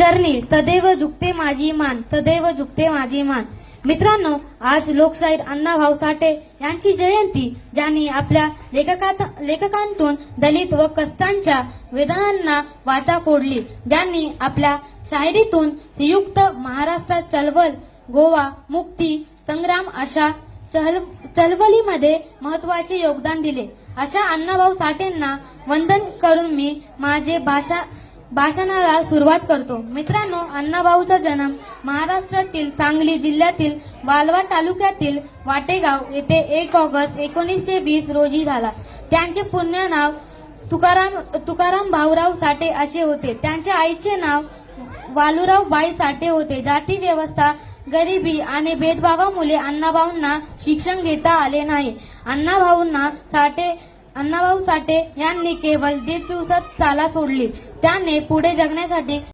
चरणी सदैव झुकते माझी मान सदैव झुकते माझी मान. मित्रांनो आज लोकशाहीर अण्णाभाऊ साठे यांची जयंती ज्यांनी आपल्या लेखकात लेखकांतून दलित व कष्टांच्या वेदनांना वाचा फोडली ज्यांनी आपल्या शायरीतून संयुक्त महाराष्ट्र चळवळ गोवा मुक्ती संग्राम अशा चहल चळवळीमध्ये महत्त्वाचे योगदान दिले. अशा अण्णाभाऊ साठेंना वंदन करून मी माझे भाषा भाषणाला सुरुवात करतो. मित्रांनो अण्णाभाऊचा जन्म महाराष्ट्रातील सांगली जिल्ह्यातील वालवा तालुक्यातील वाटेगाव येथे एक ऑगस्ट एकोणीसशे वीस रोजी झाला. त्यांचे पुण्य नाव तुकाराम तुकाराम भाऊराव साठे असे होते. त्यांच्या आईचे नाव वालुराव बाई साठे होते. जाती व्यवस्था गरिबी आणि भेदभावामुळे अण्णाभाऊंना शिक्षण घेता आले नाही. अण्णाभाऊंना साठे अण्णाभाऊ साठे यांनी केवळ दीड दिवसात शाळा सोडली. त्याने पुढे जगण्यासाठी